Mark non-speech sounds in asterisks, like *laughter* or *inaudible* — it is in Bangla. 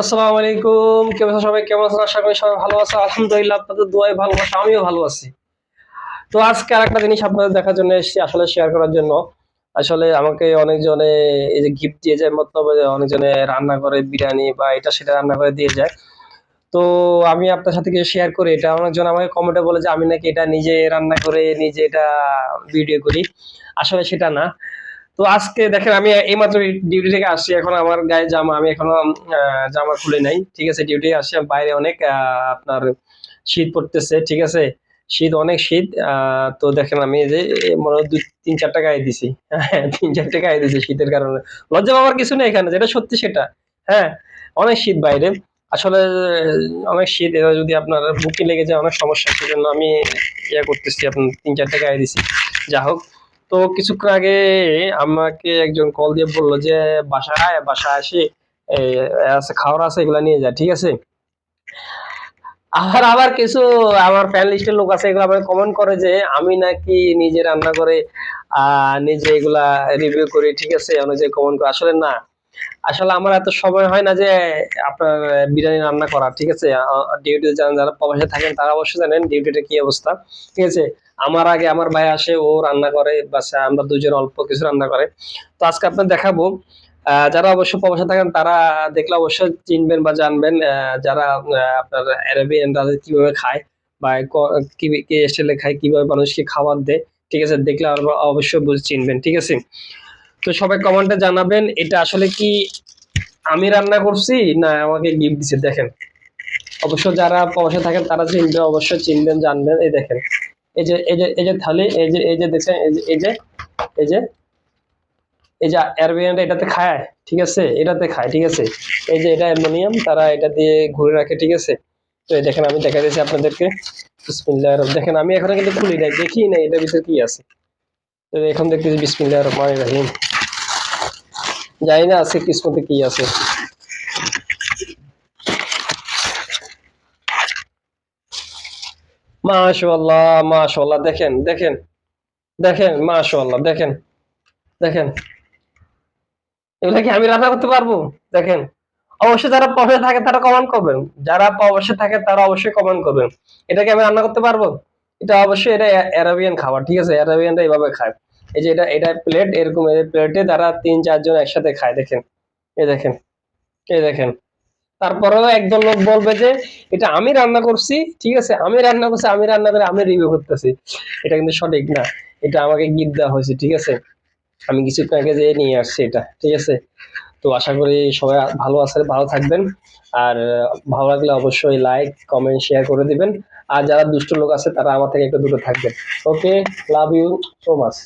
আসসালামু আলাইকুম। কেমন আছেন সবাই? কেমন আছেন? আশা করি সবাই ভালো আছে। আলহামদুলিল্লাহ, আপনাদের দোয়ায় ভালোবাসা আমিও ভালো আছি। তো আজকে আরেকটা জিনিস আপনাদের দেখার জন্য এসেছি, আসলে শেয়ার করার জন্য। আসলে আমাকে অনেকজনে এই যে গিফট দিয়ে যায়, মতলব অনেকজনে রান্না করে বিরিয়ানি বা এটা সেটা রান্না করে দিয়ে যায়। তো আমি আপনার সাথে কিছু শেয়ার করি। এটা অনেকজন আমাকে কমেন্টে বলে যে, আমি নাকি এটা নিজে রান্না করে, নিজে এটা ভিডিও করি। আসলে সেটা না। তো আজকে দেখেন, আমি এইমাত্র ডিউটি থেকে আসছি, এখন আমার গায়ে জামা, আমি এখনও জামা খুলে নাই। ঠিক আছে ডিউটি আসছি বাইরে অনেক আপনার শীত পড়তেছে, ঠিক আছে? শীত, অনেক শীত তো দেখেন আমি যে মনে হয় দুই, তিন চারটা গায়ে দিছি। হ্যাঁ *laughs* তিন চারটা গায়ে দিছি শীতের কারণে। লজ্জা পাওয়ার কিছু নেই এখানে, যেটা সত্যি সেটা। হ্যাঁ অনেক শীত বাইরে। আসলে, অনেক শীত, এটা যদি আপনার বুকে লেগে যায়, অনেক সমস্যা। সেজন্য আমি ইয়ে করতেছি, আপনার তিন চারটা গায়ে দিছি। যা হোক তো কিছুক্ষণ আগে আমাকে একজন কল দিয়ে বলল যে, বাসায় বাসায় আসি। আছে, খাওয়ার আছে, এগুলা নিয়ে যায় ঠিক আছে? আবার আবার কিছু, আমার ফ্যান লিস্টের লোক আছে, এগুলো আমাকে কমেন্ট করে যে, আমি নাকি নিজে রান্না করে, আহ, নিজে এগুলা রিভিউ করি, ঠিক আছে? অনুযায়ী কমেন্ট করে, আসলে না। আসলে আমার এত সময় হয় না যে আপনার বিরিয়ানি রান্না করা, ঠিক আছে? ডিউটিতে যারা যারা প্রবাসে থাকেন, তারা অবশ্যই জানেন ডিউটিটা কি অবস্থা, ঠিক আছে? আমার আগে আমার ভাই আসে, ও রান্না করে বা আমরা দুজন অল্প কিছু রান্না করে। তো আজকে আপনার দেখাবো যারা অবশ্য প্রবাসে থাকেন, তারা দেখলে অবশ্যই চিনবেন বা জানবেন যারা আপনার অ্যারাবিয়ান তাদের কীভাবে খায় বা কি স্টাইলে খায়, কীভাবে মানুষকে খাবার দেয়, ঠিক আছে? দেখলে অবশ্যই বুঝে, চিনবেন, ঠিক আছে? তো সবাই কমেন্টে জানাবেন, এটা আসলে কি আমি রান্না করছি না আমাকে গিফট দিছে, দেখেন। অবশ্য যারা প্রবাসে থাকেন, তারা চিনবে, অবশ্যই চিনবেন, জানবেন, এই দেখেন। এই যে এই যে এই যে থালি, এই যে এই যে দেখছেন, এই যে এই যে এই যে এয়ারবিএনটা এটাতে খায়, ঠিক আছে? এটাতে খায়, ঠিক আছে? এই যে এটা অ্যালুমিনিয়াম, তারা এটা দিয়ে ঘুরে রাখে, ঠিক আছে? তো এই দেখেন, আমি দেখা দিয়েছি আপনাদেরকে বিসমিল্লাহ দেখেন, আমি এখনও কিন্তু খুলি নাই, দেখি নাই এটার ভিতরে কি আছে। তো এখন দেখতেছি বিসমিল্লাহ রহমান রাহিম। জানি না আজকে কিসমতে কি আছে। মাশাআল্লাহ দেখেন দেখেন দেখেন দেখেন দেখেন। এগুলা কি আমি রান্না করতে পারব? দেখেন, অবশ্যই যারা প্রবাসে থাকে তারা কমেন্ট করবেন। যারা প্রবাসে থাকে তারা অবশ্যই কমেন্ট করবেন। এটা কি আমি রান্না করতে পারব? এটা অবশ্যই এটা অ্যারাবিয়ান খাবার, ঠিক আছে? অ্যারাবিয়ানরা এইভাবে খায়। এই যে এটা এটা প্লেট এরকম প্লেটে তারা তিন, চারজন একসাথে খায়, দেখেন। এই দেখেন এই দেখেন। তারপরেও একজন লোক বলবে যে, এটা আমি রান্না করছি, ঠিক আছে? আমি রান্না করছি, আমি রান্না করে, আমি রিভিউ করতেছি। এটা কিন্তু সঠিক না। এটা আমাকে গিফট দেওয়া হয়েছে, ঠিক আছে? আমি আগে যে নিয়ে আসছি এটা, ঠিক আছে? তো আশা করি সবাই ভালো আছে, ভালো থাকবেন। আর ভালো লাগলে অবশ্যই লাইক কমেন্ট শেয়ার করে দিবেন। আর যারা দুষ্ট লোক আছে, তারা আমার থেকে একটু দূরে থাকবেন। Okay love you so much